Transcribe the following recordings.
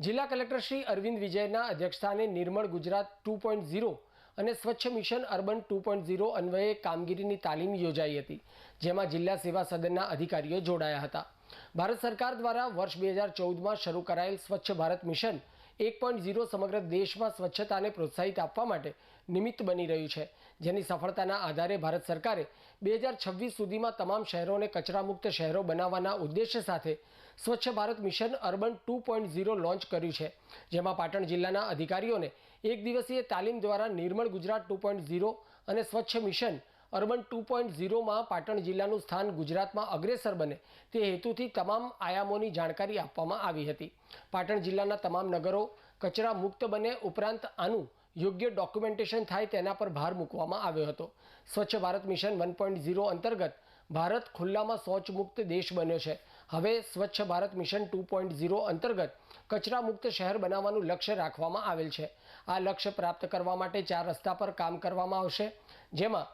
જિલ્લા કલેક્ટર શ્રી અરવિંદ વિજયના અધ્યક્ષસ્થાને Nirmal Gujarat two point zero અને Swachh mission urban two point zero અન્વયે કામગીરીની તાલીમ યોજાઈ હતી, જેમાં જિલ્લા સેવા સદનના અધિકારીઓ જોડાયા હતા. ભારત સરકાર દ્વારા વર્ષ બે હજાર ચૌદમાં શરૂ કરાયેલ Swachh Bharat mission one point zero સમગ્ર દેશમાં સ્વચ્છતાને પ્રોત્સાહિત આપવા માટે નિમિત્ત બની રહ્યું છે. જેની સફળતાના આધારે ભારત સરકારે બે હજાર છવ્વીસ સુધીમાં તમામ શહેરોને કચરામુક્ત શહેરો બનાવવાના ઉદ્દેશ્ય સાથે Swachh Bharat mission urban two point zero launch કર્યું છે, જેમાં પાટણ જિલ્લાના અધિકારીઓને એક દિવસીય તાલીમ દ્વારા Nirmal Gujarat two point zero અને Swachh mission urban two point ઝીરોમાં Patan જિલ્લાનું સ્થાન ગુજરાતમાં અગ્રેસર બને તે હેતુથી તમામ આયામોની જાણકારી આપવામાં આવી હતી. પાટણ જિલ્લાના તમામ નગરો કચરા મુક્ત બને ઉપરાંત આનું યોગ્ય ડોક્યુમેન્ટેશન થાય તેના પર ભાર મૂકવામાં આવ્યો હતો. Swachh Bharat mission one point zero અંતર્ગત ભારત ખુલ્લામાં શૌચ મુક્ત દેશ બન્યો છે. હવે Swachh Bharat mission two point zero અંતર્ગત કચરા મુક્ત શહેર બનાવવાનું લક્ષ્ય રાખવામાં આવેલ છે. આ લક્ષ્ય પ્રાપ્ત કરવા માટે ચાર રસ્તા પર કામ કરવામાં આવશે, જેમાં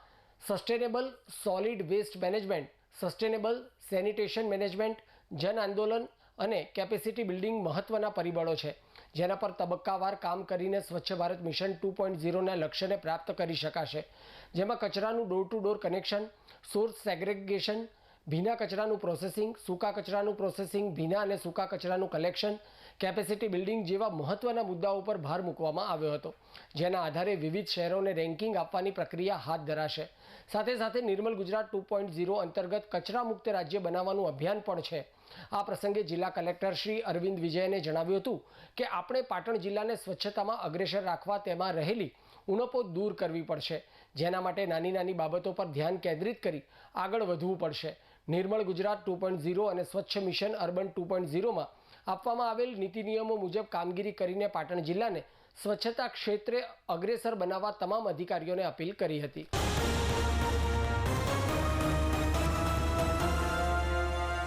sustainable solid waste management sustainable sanitation management જન આંદોલન અને કેપેસિટી બિલ્ડિંગ મહત્ત્વના પરિબળો છે. જેના પર તબક્કાવાર કામ કરીને Swachh Bharat mission two point ઝીરોના લક્ષ્યને પ્રાપ્ત કરી શકાશે. જેમાં કચરાનું door to door connection source segregation ભીના કચરાનું પ્રોસેસિંગ સૂકા કચરાનું પ્રોસેસિંગ ભીના અને સૂકા કચરાનું કલેક્શન કેપેસિટી બિલ્ડિંગ જેવા મહત્ત્વના મુદ્દાઓ પર ભાર મૂકવામાં આવ્યો હતો. જેના આધારે વિવિધ શહેરોને રેન્કિંગ આપવાની પ્રક્રિયા હાથ ધરાશે. સાથે સાથે Nirmal Gujarat two point zero અંતર્ગત કચરા મુક્ત રાજ્ય બનાવવાનું અભિયાન પણ છે. આ પ્રસંગે જિલ્લા કલેક્ટર શ્રી અરવિંદ વિજયને જણાવ્યું હતું કે આપણે પાટણ જિલ્લાને સ્વચ્છતામાં અગ્રેસર રાખવા તેમાં રહેલી ઉણપો દૂર કરવી પડશે. જેના માટે નાની નાની બાબતો પર ધ્યાન કેન્દ્રિત કરી આગળ વધવું પડશે. Nirmal Gujarat two point zero અને Swachh mission urban two point ઝીરોમાં આપવામાં આવેલ નીતિ નિયમો મુજબ કામગીરી કરીને પાટણ જિલ્લાને સ્વચ્છતા ક્ષેત્રે અગ્રેસર બનાવવા તમામ અધિકારીઓને અપીલ કરી હતી.